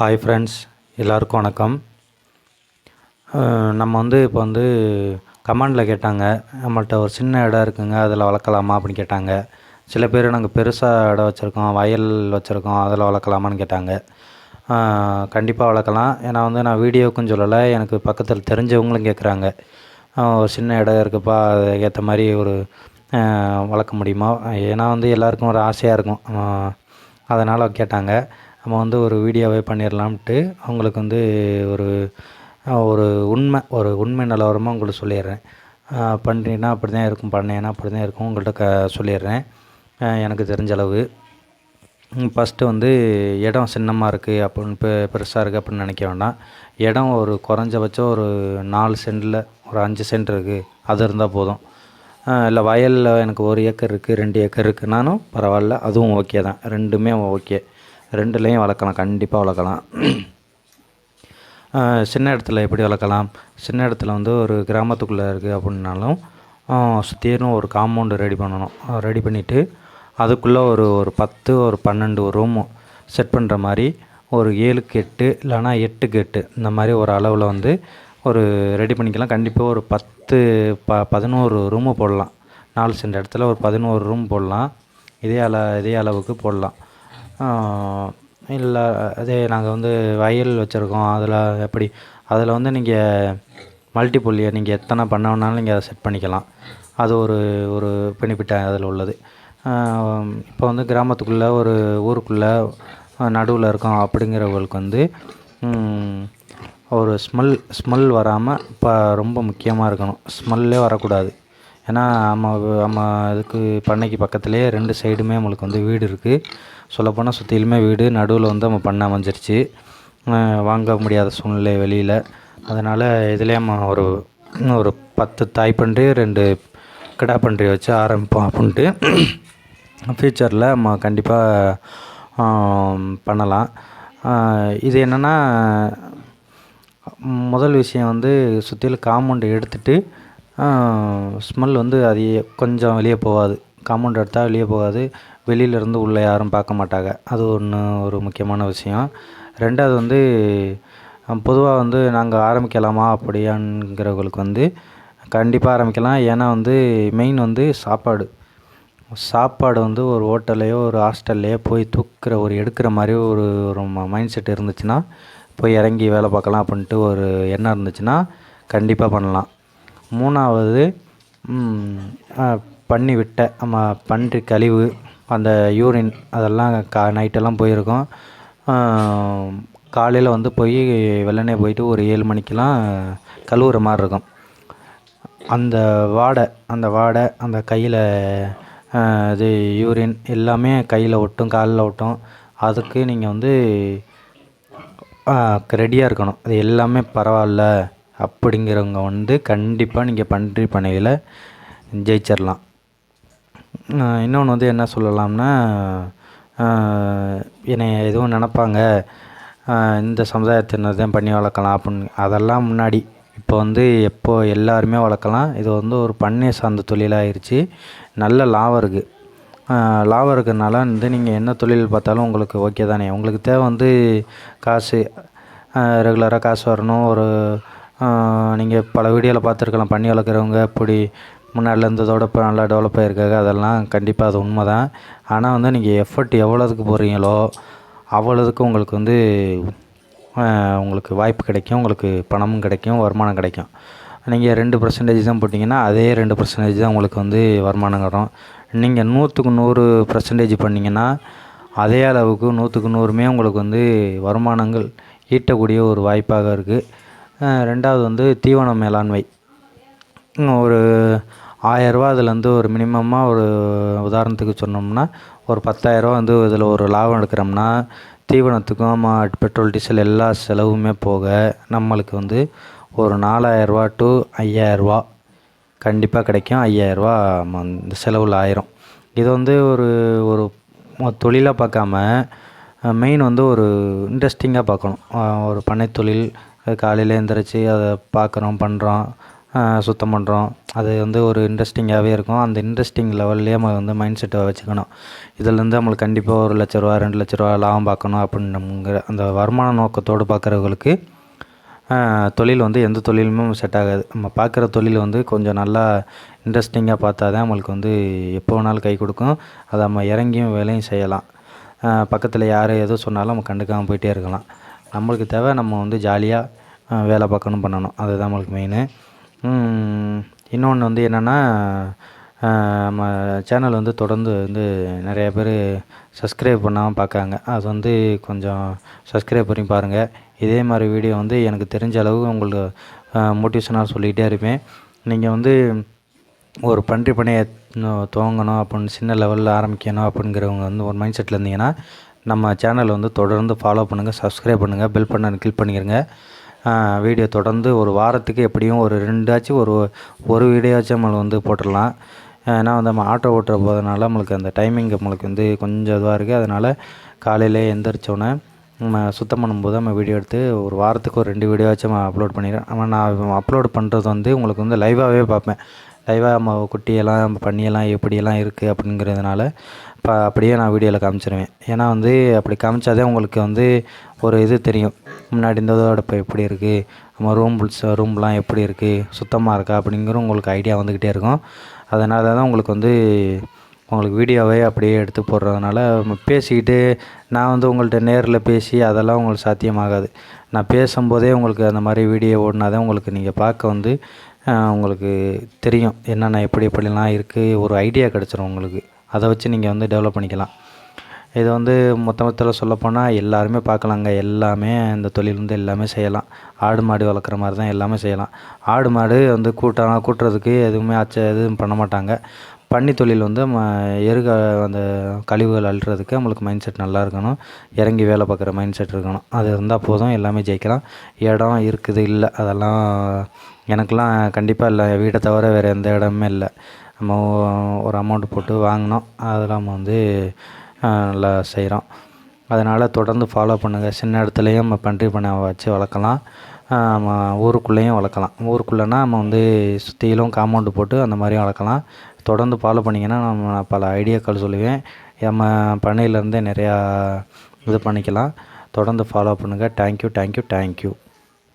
Hi friends எல்லாருக்கும் வணக்கம். நம்ம வந்து இப்போ வந்து கமாண்டில் கேட்டாங்க. நம்மள்ட்ட ஒரு சின்ன இடம் இருக்குங்க. அதில் வளர்க்கலாமா அப்படின்னு கேட்டாங்க. சில பேர் நாங்கள் பெருசாக இடம் வச்சுருக்கோம். வயல் வச்சுருக்கோம். அதில் வளர்க்கலாமான்னு கேட்டாங்க. கண்டிப்பாக வளர்க்கலாம். ஏன்னா வந்து நான் வீடியோவுக்கும் சொல்லலை. எனக்கு பக்கத்தில் தெரிஞ்சவங்களும் கேட்குறாங்க ஒரு சின்ன இடம் இருக்குப்பா. அதுக்கேற்ற மாதிரி ஒரு வளர்க்க முடியுமா? ஏன்னா வந்து எல்லாருக்கும் ஒரு ஆசையாக இருக்கும். அதனால் கேட்டாங்க. நம்ம வந்து ஒரு வீடியோவே பண்ணிடலாம்ட்டு அவங்களுக்கு வந்து ஒரு ஒரு உண்மை ஒரு உண்மை நிலவரமாக உங்களுக்கு சொல்லிடுறேன் பண்ணுறீங்கன்னா அப்படி தான் இருக்கும் பண்ணேன்னா அப்படி தான் இருக்கும் உங்கள்கிட்ட க சொல்லிடுறேன் எனக்கு தெரிஞ்ச அளவு. ஃபஸ்ட்டு வந்து இடம் சின்னமாக இருக்குது அப்படின்னு பெ பெருசாக இருக்குது அப்படின்னு நினைக்க வேண்டாம். இடம் ஒரு குறைஞ்சபட்சம் ஒரு நாலு சென்டில் ஒரு அஞ்சு சென்ட் இருக்குது அது இருந்தால் போதும். இல்லை வயலில் எனக்கு ஒரு ஏக்கர் இருக்குது ரெண்டு ஏக்கர் இருக்குனாலும் பரவாயில்ல அதுவும் ஓகே தான். ரெண்டுமே ஓகே. ரெண்டுலேயும் வளர்க்கலாம் கண்டிப்பாக வளர்க்கலாம். சின்ன இடத்துல எப்படி வளர்க்கலாம்? சின்ன இடத்துல வந்து ஒரு கிராமத்துக்குள்ளே இருக்குது அப்படின்னாலும் சுற்றிலும் ஒரு காம்பவுண்டு ரெடி பண்ணணும். ரெடி பண்ணிவிட்டு அதுக்குள்ளே ஒரு ஒரு பத்து ஒரு பன்னெண்டு ரூமு செட் பண்ணுற மாதிரி ஒரு ஏழுக்கு எட்டு இல்லைனா எட்டுக்கு எட்டு இந்த மாதிரி ஒரு அளவில் வந்து ஒரு ரெடி பண்ணிக்கலாம். கண்டிப்பாக ஒரு பத்து ப பதினோரு ரூமு போடலாம். நாலு சென்ட் இடத்துல ஒரு பதினோரு ரூம் போடலாம். இதே அள இதே அளவுக்கு போடலாம். இல்லை அதே நாங்கள் வந்து வயல் வச்சுருக்கோம். அதில் எப்படி அதில் வந்து நீங்கள் மல்டிபுள்ளியை நீங்கள் எத்தனை பண்ண வேணாலும் நீங்கள் அதை செட் பண்ணிக்கலாம். அது ஒரு ஒரு பெனிஃபிட் அதில் உள்ளது. இப்போ வந்து கிராமத்துக்குள்ளே ஒரு ஊருக்குள்ளே நடுவில் இருக்கோம் அப்படிங்கிறவங்களுக்கு வந்து ஒரு ஸ்மெல் ஸ்மெல் வராமல் இப்போ ரொம்ப முக்கியமாக இருக்கணும். ஸ்மெல்லே வரக்கூடாது. ஏன்னா நம்ம நம்ம இதுக்கு பண்ணைக்கு பக்கத்துலேயே ரெண்டு சைடுமே நம்மளுக்கு வந்து வீடு இருக்குது சொல்லப்போனால் சுற்றிலுமே வீடு நடுவில் வந்து நம்ம பண்ணை அமைஞ்சிருச்சு. வாங்க முடியாத சூழ்நிலை வெளியில். அதனால் இதுலேயே நம்ம ஒரு ஒரு பத்து தாய் பன்றி ரெண்டு கிடா பன்றி வச்சு ஆரம்பிப்போம் அப்படின்ட்டு. ஃப்யூச்சரில் நம்ம கண்டிப்பாக பண்ணலாம். இது என்னென்னா முதல் விஷயம் வந்து சுற்றிலும் காம்பவுண்டு எடுத்துகிட்டு ஸ்மெல் வந்து அது கொஞ்சம் வெளியே போகாது. காம்பவுண்ட் எடுத்தால் வெளியே போகாது. வெளியிலேருந்து உள்ளே யாரும் பார்க்க மாட்டாங்க. அது ஒன்று ஒரு முக்கியமான விஷயம். ரெண்டாவது வந்து பொதுவாக வந்து நாங்கள் ஆரம்பிக்கலாமா அப்படியாங்கிறவங்களுக்கு வந்து கண்டிப்பாக ஆரம்பிக்கலாம். ஏன்னா வந்து மெயின் வந்து சாப்பாடு. சாப்பாடு வந்து ஒரு ஹோட்டல்லையோ ஒரு ஹாஸ்டல்லையோ போய் தூக்குற ஒரு எடுக்கிற மாதிரி ஒரு ஒரு மைண்ட் செட் இருந்துச்சுன்னா போய் இறங்கி வேலை பார்க்கலாம் அப்படின்ட்டு ஒரு எண்ணம் இருந்துச்சுன்னா கண்டிப்பாக பண்ணலாம். மூணாவது பண்ணி விட்ட நம்ம பன்றி கழிவு அந்த யூரின் அதெல்லாம் கா நைட்டெல்லாம் போயிருக்கோம். காலையில் வந்து போய் வெள்ளனே போயிட்டு ஒரு ஏழு மணிக்கெலாம் கழுவுற மாதிரி இருக்கும். அந்த வாடை அந்த வாடை அந்த கையில் இது யூரின் எல்லாமே கையில் ஒட்டும் காலில் ஒட்டும். அதுக்கு நீங்கள் வந்து ரெடியாக இருக்கணும். அது எல்லாமே பரவாயில்ல. அப்படிங்கிறவங்க வந்து கண்டிப்பாக நீங்கள் பன்றி பணியில் ஜெயிச்சிடலாம் இன்னொன்று வந்து என்ன சொல்லலாம்னா என்னை எதுவும் நினப்பாங்க இந்த சமுதாயத்தினர் தான் பண்ணி வளர்க்கலாம் அப்படின்னு. அதெல்லாம் முன்னாடி. இப்போ வந்து எப்போ எல்லாருமே வளர்க்கலாம். இது வந்து ஒரு பண்ணை சார்ந்த தொழிலாகிருச்சு நல்ல லாபம் இருக்குது லாபம் இருக்கிறதுனால வந்து நீங்கள் என்ன தொழில் பார்த்தாலும் உங்களுக்கு ஓகே தானே. உங்களுக்கு தேவை வந்து காசு ரெகுலராக காசு வரணும். ஒரு நீங்கள் பல வீடியோவில் பார்த்துருக்கலாம். பண்ணி வளர்க்குறவங்க இப்படி முன்னாடில இருந்ததோட இப்போ நல்லா டெவலப் ஆகிருக்காங்க அதெல்லாம் கண்டிப்பாக அது உண்மை தான் ஆனால் வந்து நீங்கள் எஃபர்ட் எவ்வளோதுக்கு போடுறீங்களோ அவ்வளோதுக்கு உங்களுக்கு வந்து உங்களுக்கு வாய்ப்பு கிடைக்கும். உங்களுக்கு பணமும் கிடைக்கும். வருமானம் கிடைக்கும். நீங்கள் ரெண்டு பர்சன்டேஜ் தான் போட்டிங்கன்னா அதே ரெண்டு பர்சன்டேஜ் தான் உங்களுக்கு வந்து வருமானம் வரும். நீங்கள் நூற்றுக்கு நூறு பர்சன்டேஜ் பண்ணிங்கன்னா அதே அளவுக்கு நூற்றுக்கு நூறுமே உங்களுக்கு வந்து வருமானங்கள் ஈட்டக்கூடிய ஒரு வாய்ப்பாக இருக்குது ரெண்டாவது வந்து தீவன மேலாண்மை. ஒரு ஆயரூவா அதுலேருந்து ஒரு மினிமமாக ஒரு உதாரணத்துக்கு சொன்னோம்னா ஒரு பத்தாயிரரூவா வந்து இதில் ஒரு லாபம் எடுக்கிறோம்னா தீவனத்துக்கும் மா பெட்ரோல் டீசல் எல்லா செலவுமே போக நம்மளுக்கு வந்து ஒரு நாலாயிரரூவா டு ஐயாயிரரூவா கண்டிப்பாக கிடைக்கும். ஐயாயிரரூவா இந்த செலவில் ஆயிரும். இது வந்து ஒரு ஒரு தொழிலாக பார்க்காம மெயின் வந்து ஒரு இன்ட்ரெஸ்டிங்காக பார்க்கணும். ஒரு பண்ணை தொழில் காலையில் எழுந்திரிச்சி அதை பார்க்குறோம் பண்ணுறோம் சுத்தம் பண்ணுறோம் அது வந்து ஒரு இன்ட்ரெஸ்டிங்காகவே இருக்கும். அந்த இன்ட்ரெஸ்டிங் லெவல்லையே நம்ம வந்து மைண்ட் செட்டை வச்சுக்கணும். இதுலேருந்து நம்மளுக்கு கண்டிப்பாக ஒரு லட்ச ரூபா ரெண்டு லட்ச ரூபா லாபம் பார்க்கணும் அப்படின்னுங்கிற அந்த வருமான நோக்கத்தோடு பார்க்குறவங்களுக்கு தொழில் வந்து எந்த தொழிலுமே செட் ஆகாது. நம்ம பார்க்குற தொழில் வந்து கொஞ்சம் நல்லா இன்ட்ரெஸ்டிங்காக பார்த்தா தான் நம்மளுக்கு வந்து எப்போ வேணாலும் கை கொடுக்கும். அதை நம்ம இறங்கியும் வேலையும் செய்யலாம். பக்கத்தில் யார் எது சொன்னாலும் நம்ம கண்டுக்காமல் போயிட்டே இருக்கலாம். நம்மளுக்கு தேவை நம்ம வந்து ஜாலியாக வேலை பார்க்கணும் பண்ணணும். அதுதான் நம்மளுக்கு மெயினு இன்னொன்று வந்து என்னென்னா நம்ம சேனல் வந்து தொடர்ந்து வந்து நிறைய பேர் சப்ஸ்கிரைப் பண்ணாமல் பார்க்காங்க அது வந்து கொஞ்சம் சப்ஸ்கிரைப் பண்ணி பாருங்கள் இதே மாதிரி வீடியோ வந்து எனக்கு தெரிஞ்ச அளவு உங்களுக்கு மோட்டிவேஷனாக சொல்லிக்கிட்டே இருப்பேன். நீங்கள் வந்து ஒரு பன்றி பணியை துவங்கணும் அப்படின்னு சின்ன லெவலில் ஆரம்பிக்கணும் அப்படிங்கிறவங்க வந்து ஒரு மைண்ட் செட்டில் இருந்தீங்கன்னா நம்ம சேனலை வந்து தொடர்ந்து ஃபாலோ பண்ணுங்கள் சப்ஸ்கிரைப் பண்ணுங்கள் பெல் பண்ண கிளிக் பண்ணிக்கிறங்க வீடியோ தொடர்ந்து ஒரு வாரத்துக்கு எப்படியும் ஒரு ரெண்டாச்சும் ஒரு ஒரு வீடியோச்சும் நம்மளுக்கு வந்து போட்டுடலாம். ஏன்னா வந்து நம்ம ஆட்டோ ஓட்டுற போதனால நம்மளுக்கு அந்த டைமிங் நம்மளுக்கு வந்து கொஞ்சம் இதுவாக இருக்குது அதனால் காலையில் எந்திரிச்சோன்னே நம்ம சுத்தம் பண்ணும்போது நம்ம வீடியோ எடுத்து ஒரு வாரத்துக்கு ஒரு ரெண்டு வீடியோவாச்சும் நம்ம அப்லோட் பண்ணிடுறேன் ஆனால் நான் அப்லோட் பண்ணுறது வந்து உங்களுக்கு வந்து லைவாகவே பார்ப்பேன். லைவாக நம்ம குட்டியெல்லாம் பண்ணியெல்லாம் எப்படியெல்லாம் இருக்குது அப்படிங்கிறதுனால இப்போ அப்படியே நான் வீடியோவில் காமிச்சிருவேன். ஏன்னா வந்து அப்படி காமிச்சாதே உங்களுக்கு வந்து ஒரு இது தெரியும். முன்னாடி இந்த இப்போ எப்படி இருக்குது நம்ம ரூம் ரூம்லாம் எப்படி இருக்குது சுத்தமாக இருக்கா? அப்படிங்கிற உங்களுக்கு ஐடியா வந்துக்கிட்டே இருக்கும். அதனால தான் உங்களுக்கு வந்து உங்களுக்கு வீடியோவே அப்படியே எடுத்து போடுறதுனால பேசிக்கிட்டு நான் வந்து உங்கள்கிட்ட நேரில் பேசி அதெல்லாம் உங்களுக்கு சாத்தியமாகாது. நான் பேசும்போதே உங்களுக்கு அந்த மாதிரி வீடியோ ஓடினா தான் உங்களுக்கு நீங்கள் பார்க்க வந்து உங்களுக்கு தெரியும். என்னென்ன எப்படி எப்படிலாம் இருக்குது ஒரு ஐடியா கிடச்சிரும் உங்களுக்கு. அதை வச்சு நீங்கள் வந்து டெவலப் பண்ணிக்கலாம். இது வந்து மொத்த மொத்தத்தில் சொல்லப்போனால் எல்லாருமே பார்க்கலாங்க எல்லாமே இந்த தொழில் வந்து எல்லாமே செய்யலாம். ஆடு மாடு வளர்க்குற மாதிரி தான் எல்லாமே செய்யலாம். ஆடு மாடு வந்து கூட்டம் கூட்டுறதுக்கு எதுவுமே அச்ச எதுவும் பண்ண மாட்டாங்க. பண்ணி தொழில் வந்து நம்ம எருக அந்த கழிவுகள் அள்ளுறதுக்கு நம்மளுக்கு மைண்ட் செட் நல்லா இருக்கணும். இறங்கி வேலை பார்க்குற மைண்ட் செட் இருக்கணும். அது இருந்தால் போதும். எல்லாமே ஜெயிக்கலாம். இடம் இருக்குது இல்லை. அதெல்லாம் எனக்கெலாம் கண்டிப்பாக இல்லை. வீட்டை தவிர வேறு எந்த இடமுமே இல்லை. நம்ம ஒரு அமௌண்ட் போட்டு வாங்கினோம். அதெல்லாம் நம்ம வந்து நல்லா செய்கிறோம் அதனால் தொடர்ந்து ஃபாலோ பண்ணுங்கள் சின்ன இடத்துலையும் நம்ம பன்றி பண்ணை வச்சு வளர்க்கலாம். நம்ம ஊருக்குள்ளேயும் வளர்க்கலாம். ஊருக்குள்ளேனா நம்ம வந்து சுற்றிலும் காம்பவுண்டு போட்டு அந்த மாதிரியும் வளர்க்கலாம். தொடர்ந்து ஃபாலோ பண்ணிங்கன்னா நம்ம பல ஐடியாக்கள் சொல்லுவேன். நம்ம பண்ணையிலேருந்தே நிறையா இது பண்ணிக்கலாம். தொடர்ந்து ஃபாலோ பண்ணுங்கள் தேங்க்யூ தேங்க்யூ தேங்க்யூ